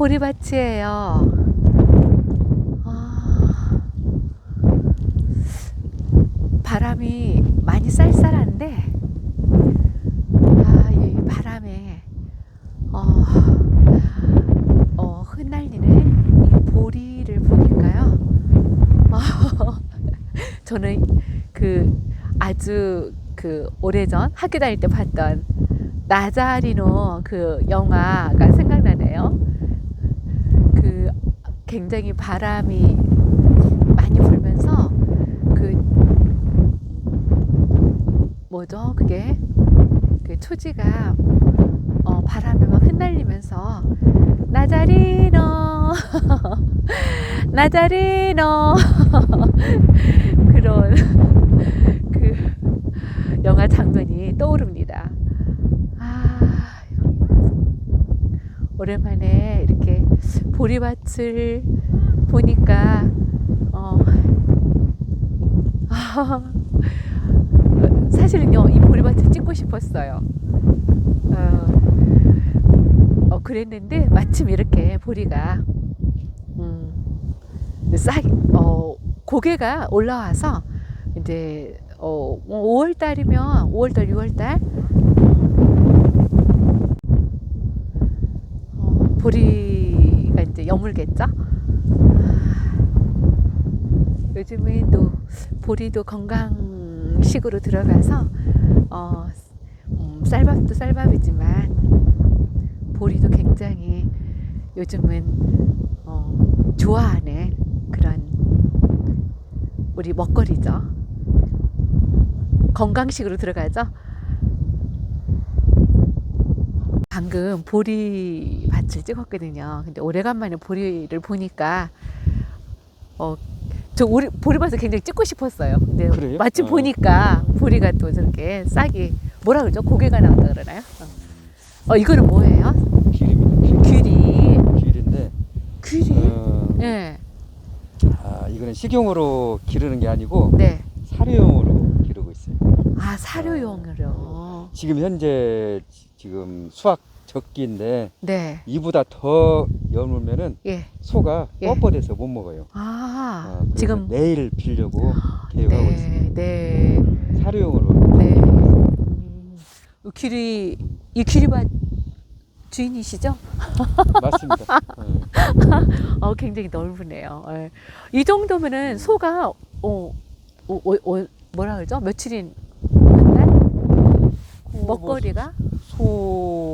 보리밭이에요. 아, 바람이 많이 쌀쌀한데, 아, 이 바람에, 어, 어, 흩날리는 이 보리를 보니까요. 어, 저는 그 아주 그 오래전 학교 다닐 때 봤던 나자리노 그 영화가 생각나네요. 그 굉장히 바람이 많이 불면서 그 뭐죠? 그게? 그 초지가 어 바람에 막 흩날리면서 나자리노 나자리노. 그런 그 영화 장면이 떠오릅니다. 아, 오랜만에 이렇게 보리밭을 보니까 어, 아, 사실은요 이 보리밭을 찍고 싶었어요. 어, 어, 그랬는데 마침 이렇게 보리가 음, 싹 어, 고개가 올라와서 이제 어, 5월 달이면 5월 달, 6월 달 보리가 이제 여물겠죠. 요즘은 또 보리도 건강식으로 들어가서 어, 음, 쌀밥도 쌀밥이지만 보리도 굉장히 요즘은 어, 좋아하는 그런 우리 먹거리죠. 건강식으로 들어가죠. 방금 보리 밭을 찍었거든요. 근데 오래간만에 보리를 보니까 어, 저 우리 보리밭을 굉장히 찍고 싶었어요. 근데 그래요? 마침 어. 보니까 보리가 또 저렇게 싹이 뭐라 그러죠? 고개가 나온다 그러나요? 어, 어 이거는 뭐예요? 귤입니다. 귤이 귤인데 귤이? 어, 네, 아, 이거는 식용으로 기르는 게 아니고 네. 사료용으로 기르고 있어요. 아 사료용으로. 지금 현재 지- 지금 수확 적기인데 네, 이보다 더 여물면은 예. 소가 예. 뻣뻣해서 못 먹어요. 아, 어, 지금 내일 빌려고 계획하고 있습니다. 네, 네, 사료용으로 네. 음, 이 귤이밭 주인이시죠? 맞습니다. 어, 어, 굉장히 넓으네요. 예. 이 정도면은 소가 어, 어, 어, 어, 뭐라 그러죠? 며칠인 먹거리가?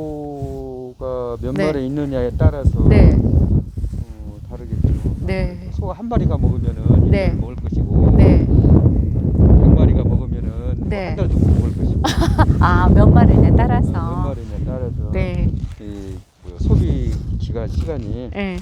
소가 몇 네. 마리 있느냐에 따라서 네, 어, 다르겠죠. 네, 소가 한 마리가 먹으면은 네. 네. 먹을 것이고 네. 백 마리가 먹으면은 네. 한달 정도 먹을 것이고 아, 몇 마리에 몇 따라서. 마리냐에 따라서 네, 이 뭐야, 소비 기간 시간이 예,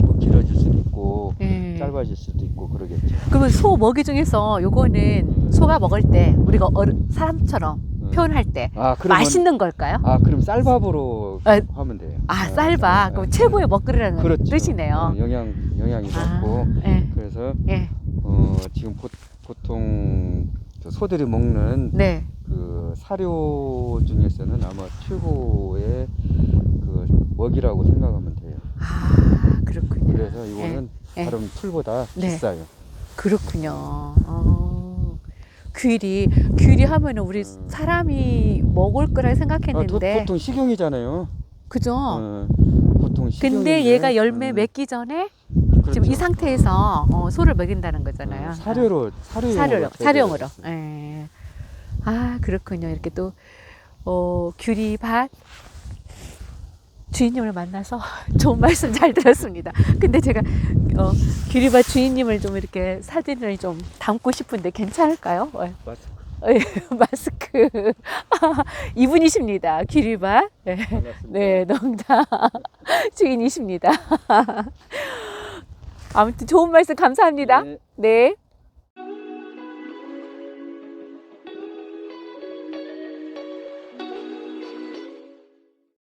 뭐 길어질 수도 있고 예. 짧아질 수도 있고 그러겠죠. 그러면 소 먹이 중에서 요거는 소가 먹을 때 우리가 어르, 사람처럼 음. 표현할 때 아 그러면 맛있는 걸까요? 아 그럼 쌀밥으로 아, 하면 돼요. 아, 어, 쌀밥. 어, 그럼 어, 최고의 먹거리라는 그렇죠. 뜻이네요. 어, 영양 영양이 아, 많고 예, 그래서 예, 어, 지금 보, 보통 그 소들이 먹는 네. 그 사료 중에서는 아마 최고의 그 먹이라고 생각하면 돼요. 아, 그렇군요. 그래서 이거는 예. 다른 풀보다 네. 비싸요. 그렇군요. 어. 귤이 귤이 하면은 우리 음. 사람이 먹을 거라 아, 도, 생각했는데 보통 식용이잖아요. 그죠? 어, 보통 식용. 근데 얘가 열매 맺기 전에 지금 이 상태에서 어, 소를 먹인다는 거잖아요. 어, 사료로 사료용으로 사료로 사료용으로. 재배를 예. 아 그렇군요. 이렇게 또 어, 귤이 밭 주인님을 만나서 좋은 말씀 잘 들었습니다. 근데 제가 어, 귤이밭 주인님을 좀 이렇게 사진을 좀 담고 싶은데 괜찮을까요? 어, 맞습니다. 예, 마스크 이분이십니다. 귤이밭. 네. 반갑습니다. 네, 농장 주인이십니다. 아무튼 좋은 말씀 감사합니다. 네. 네.